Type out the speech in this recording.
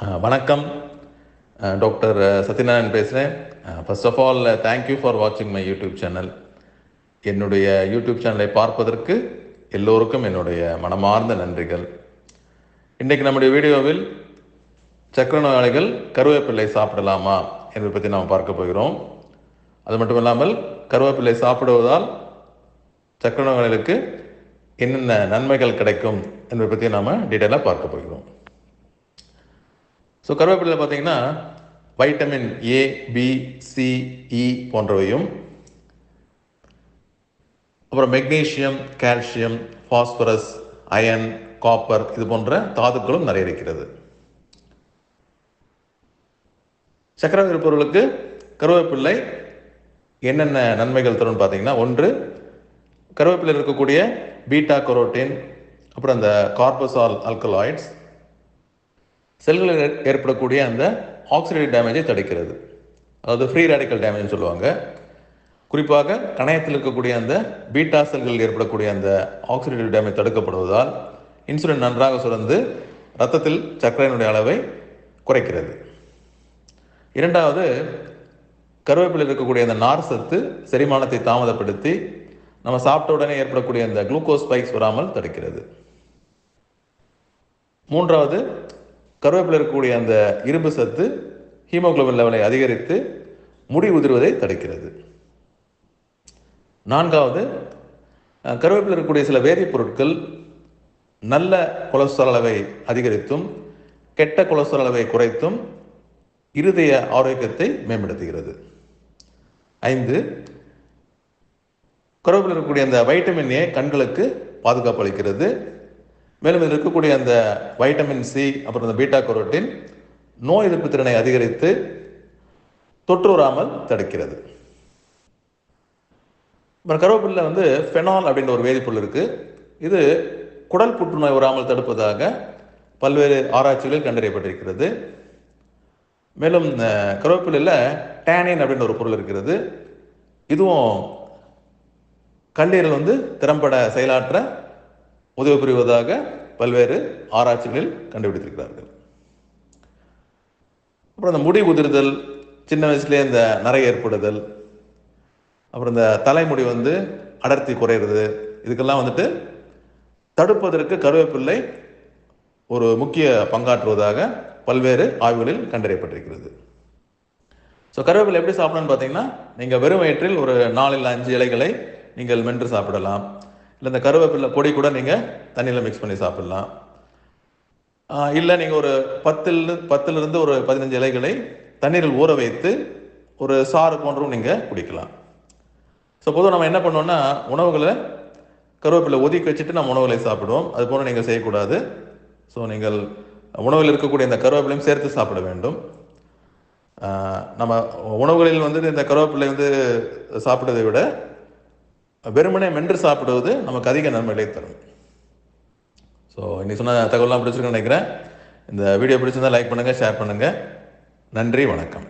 வணக்கம். டாக்டர் சத்யநாராயண் பேசுகிறேன் first of all thank you for வாட்சிங் மை யூடியூப் சேனல் என்னுடைய யூடியூப் சேனலை பார்ப்பதற்கு எல்லோருக்கும் என்னுடைய மனமார்ந்த நன்றிகள். இன்றைக்கு நம்முடைய வீடியோவில் சக்கர நோயாளிகள் கருவேப்பிள்ளை சாப்பிடலாமா என்பதை பற்றி நாம் பார்க்க போகிறோம். அது மட்டும் இல்லாமல் கருவேப்பிள்ளை சாப்பிடுவதால் சக்கர நோயாளிகளுக்கு என்னென்ன நன்மைகள் கிடைக்கும் என்பதை பற்றி நாம் டீட்டெயிலாக பார்க்க போகிறோம். ஸோ கருவேப்பிலையில் பார்த்தீங்கன்னா vitamin A B C E போன்றவையும் அப்புறம் magnesium calcium phosphorus iron copper இது போன்ற தாதுக்களும் நிறைய இருக்கிறது. சக்கரம் இருப்பவர்களுக்கு கருவேப்பிள்ளை என்னென்ன நன்மைகள் தரும்னு பார்த்தீங்கன்னா ஒன்று கருவேப்பிலை இருக்கக்கூடிய பீட்டா கரோட்டின் அப்புறம் அந்த கார்பசால் ஆல்கலாய்ட்ஸ் செல்களில் ஏற்- ஏற்படக்கூடிய அந்த ஆக்சிடேட்டிவ் டேமேஜை தடுக்கிறது. அதாவது ஃப்ரீ ரேடிக்கல் டேமேஜ்னு சொல்லுவாங்க. குறிப்பாக கணையத்தில் இருக்கக்கூடிய அந்த பீட்டா செல்களில் ஏற்படக்கூடிய அந்த ஆக்சிடேட்டிவ் டேமேஜ் தடுக்கப்படுவதால் இன்சுலின் நன்றாக சுரந்து ரத்தத்தில் சர்க்கரையினுடைய அளவை குறைக்கிறது. இரண்டாவது கருவேப்பிலையில் இருக்கக்கூடிய அந்த நார் சத்து செரிமானத்தை தாமதப்படுத்தி நம்ம சாப்பிட்ட உடனே ஏற்படக்கூடிய அந்த குளுக்கோஸ் ஸ்பைக்ஸ் வராமல் தடுக்கிறது. மூன்றாவது கருவேப்பிலை இருக்கக்கூடிய அந்த இரும்பு சத்து ஹீமோகுளோபின் லெவலை அதிகரித்து முடி உதிர்வதை தடுக்கிறது. நான்காவது அஹ், கருவேப்பிலை இருக்கக்கூடிய சில வேதிப்பொருட்கள் நல்ல கொலஸ்ட்ரால் அளவை அதிகரித்தும் கெட்ட கொலஸ்ட்ரால் அளவை குறைத்தும் இருதய ஆரோக்கியத்தை மேம்படுத்துகிறது. ஐந்து கருவேப்பிலை இருக்கக்கூடிய அந்த வைட்டமின் ஏ கண்களுக்கு பாதுகாப்பு அளிக்கிறது. மேலும் இதில் இருக்கக்கூடிய அந்த வைட்டமின் சி அப்புறம் அந்த பீட்டா கரோட்டின் நோய் எதிர்ப்பு திறனை அதிகரித்து தொற்று வராமல் தடுக்கிறது. அப்புறம் கருவேப்பிலில் வந்து ஃபெனால் அப்படின்ற ஒரு வேதிப்பொருள் இருக்குது இது குடல் புற்றுநோய் வராமல் தடுப்பதாக பல்வேறு ஆராய்ச்சிகளில் கண்டறியப்பட்டிருக்கிறது. மேலும் அஹ், கருவேப்பிலையில் டேனின் அப்படின்ற ஒரு பொருள் இருக்கிறது. இதுவும் கல்லீரல் வந்து திறம்பட செயலாற்ற உதவி புரிவதாக பல்வேறு ஆராய்ச்சிகளில் கண்டுபிடித்திருக்கிறார்கள். அப்புறம் இந்த முடி உதிர்தல் சின்ன வயசுலேயே இந்த நரை ஏற்படுதல் அப்புறம் இந்த தலைமுடி வந்து அடர்த்தி குறையிறது இதுக்கெல்லாம் வந்துட்டு தடுப்பதற்கு கருவேப்பிள்ளை ஒரு முக்கிய பங்காற்றுவதாக பல்வேறு ஆய்வுகளில் கண்டறியப்பட்டிருக்கிறது. ஸோ கருவேப்பிலை எப்படி சாப்பிடணும்னு பார்த்தீங்கன்னா நீங்கள் வெறும் வயிற்றில் ஒரு நாலு இல்லை அஞ்சு இலைகளை நீங்கள் மென்று சாப்பிடலாம். இல்லை இந்த கருவேப்பிலை பொடி கூட நீங்கள் தண்ணியில் மிக்ஸ் பண்ணி சாப்பிடலாம். இல்லை நீங்கள் ஒரு பத்தில் பத்திலிருந்து ஒரு பதினஞ்சு இலைகளை தண்ணீரில் ஊற வைத்து ஒரு சாறு போன்றும் நீங்கள் குடிக்கலாம். ஸோ பொதுவாக நம்ம என்ன பண்ணோம்னா உணவுகளை கருவேப்பிலை ஒதுக்கி வச்சுட்டு நம்ம உணவுகளை சாப்பிடுவோம். அது போல நீங்கள் செய்யக்கூடாது. ஸோ நீங்கள் உணவில் இருக்கக்கூடிய இந்த கருவேப்பிலையும் சேர்த்து சாப்பிட வேண்டும். நம்ம உணவுகளில் வந்து இந்த கருவேப்பிலை வந்து சாப்பிட்டதை விட வெறுமனே மென்று சாப்பிடுவது நமக்கு அதிக நன்மைகளை தரும். ஸோ இன்னைக்கு சொன்ன தகவலாம் பிடிச்சிருக்குன்னு நினைக்கிறேன். இந்த வீடியோ பிடிச்சிருந்தா லைக் பண்ணுங்கள் ஷேர் பண்ணுங்கள் நன்றி வணக்கம்.